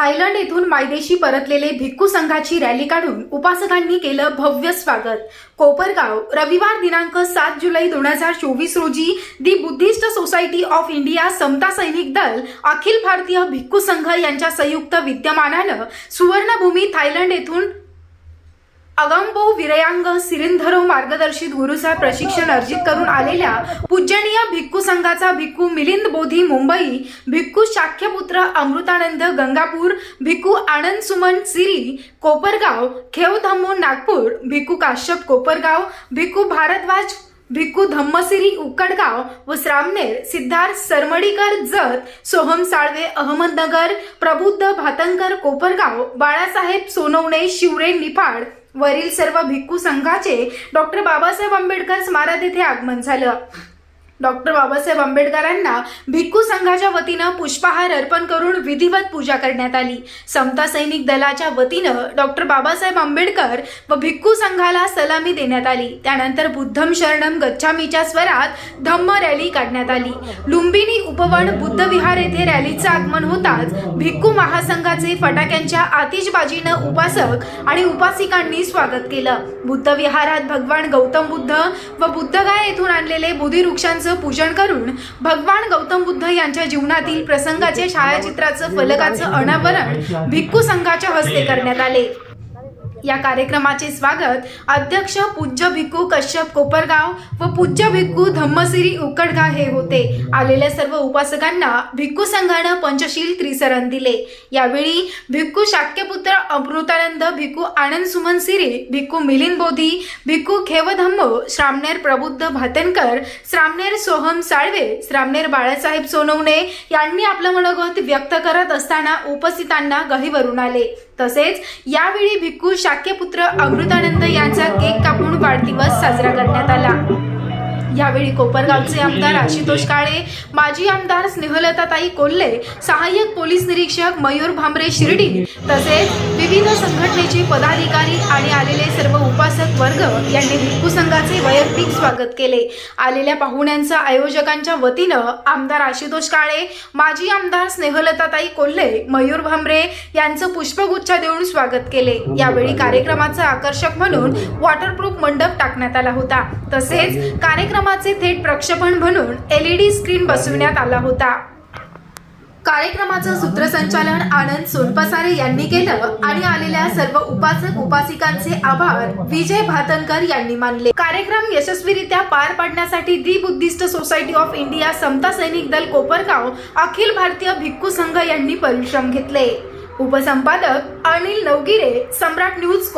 Thailand येथून मायदेशी परतलेले भिक्खू संघाची रॅली काढून उपासकांनी केलं भव्य स्वागत. कोपरगाव रविवार दिनांक सात जुलै दोन हजार चोवीस रोजी the Buddhist society of India Samata Sainik Dal Akhil Bharatiya भिक्खू संघ यांच्या संयुक्त विद्यमानानं सुवर्णभूमी थायलंड येथून अगंबो विरयांग सिरिंधरो मार्गदर्शित गुरुचा प्रशिक्षण अर्जित करून आलेल्या पूजनीय भिक्खू संघाचा भिक्खू मिलिंद बोधी मुंबई भिक्खू शाख्यपुत्र अमृतानंद गंगापूर भिक्खू आनंद सुमन सिरी कोपरगाव खेव धम्मो नागपूर भिक्खू काश्यप कोपरगाव भिक्खू भारद्वाज भिक्खू धम्मसिरी उक्कडगाव व श्रामनेर सिद्धार्थ सरमडीकर जत सोहम साळवे अहमदनगर प्रबुद्ध भातंकर कोपरगाव बाळासाहेब सोनवणे शिवरे निफाड वरील सर्व भिक्खू संघाचे डॉक्टर बाबासाहेब आंबेडकर स्मारक येथे आगमन झालं. डॉक्टर बाबासाहेब आंबेडकरांना भिक्खू संघाच्या वतीनं पुष्पहार अर्पण करून विधिवत पूजा करण्यात आली. समता सैनिक दलाच्या वतीनं डॉक्टर बाबासाहेब आंबेडकर व भिक्खू संघाला सलामी देण्यात आली. त्यानंतर बुद्धम शरणम गच्छामीच्या स्वरात धम्म रॅली काढण्यात आली. लुंबिनी उपवन बुद्ध विहार येथे रॅलीचं आगमन होताच भिक्खू महासंघाचे फटाक्यांच्या आतिषबाजीनं उपासक आणि उपासिकांनी स्वागत केलं. बुद्ध विहारात भगवान गौतम बुद्ध व बुद्धगाय येथून आणलेले बुधिवृक्षांचं पूजन करून भगवान गौतम बुद्ध यांच्या जीवनातील प्रसंगाचे छायाचित्राचं फलकाचं अनावरण भिक्खू संघाच्या हस्ते करण्यात आले. या कार्यक्रमाचे स्वागत अध्यक्ष पूज्य भिक्खू कश्यप कोपरगाव व पूज्य भिक्खू धम्मसिरी उकडगाव हे होते. आलेल्या सर्व उपासकांना भिक्खू संघानं पंचशील त्रिसरण दिले. यावेळी भिक्खू शाक्यपुत्र अमृतानंद भिक्खू आनंद सुमन सिरी भिक्खू मिलिंद बोधी भिक्खू खेवधम्म श्रामनेर प्रबुद्ध भातनकर श्रामनेर सोहम साळवे श्रामनेर बाळासाहेब सोनवणे यांनी आपलं मनोगत व्यक्त करत असताना उपस्थितांना गहीवरून आले. तसेच यावेळी भिक्खू शाक्यपुत्र अमृतानंद यांचा केक कापून वाढदिवस साजरा करण्यात आला. यावेळी कोपरगावचे आमदार आशुतोष काळे माजी आमदार स्नेहलताताई कोल्हे सहाय्यक पोलीस निरीक्षक मयूर भांबरे शिर्डी तसेच विविध संघटनेचे पदाधिकारी आणि आलेले सर्व उपासक वर्ग यांनी भिक्खू संघाचे वैयक्तिक स्वागत केले. आलेल्या पाहुण्यांचं आयोजकांच्या वतीनं आमदार आशुतोष काळे माजी आमदार स्नेहलताताई कोल्हे मयूर भांबरे यांचं पुष्पगुच्छ देऊन स्वागत केले. यावेळी कार्यक्रमाचं आकर्षक म्हणून वॉटरप्रूफ मंडप टाकण्यात आला होता. तसेच कार्यक्रम कार्यक्रमाचे थेट प्रक्षेपण म्हणून एलईडी स्क्रीन बसविण्यात आला होता. कार्यक्रमाचं सूत्रसंचालन आनंद सोनपसारे यांनी केलं आणि आलेल्या सर्व उपासक उपासिकांचे आभार विजय भातनकर यांनी मानले. कार्यक्रम यशस्वीरित्या पार पाडण्यासाठी the Buddhist society of India Samata Sainik Dal Kopargaon Akhil Bharatiya भिक्खू संघ यांनी परिश्रम घेतले. उपसंपादक अनिल नवगिरे सम्राट न्यूज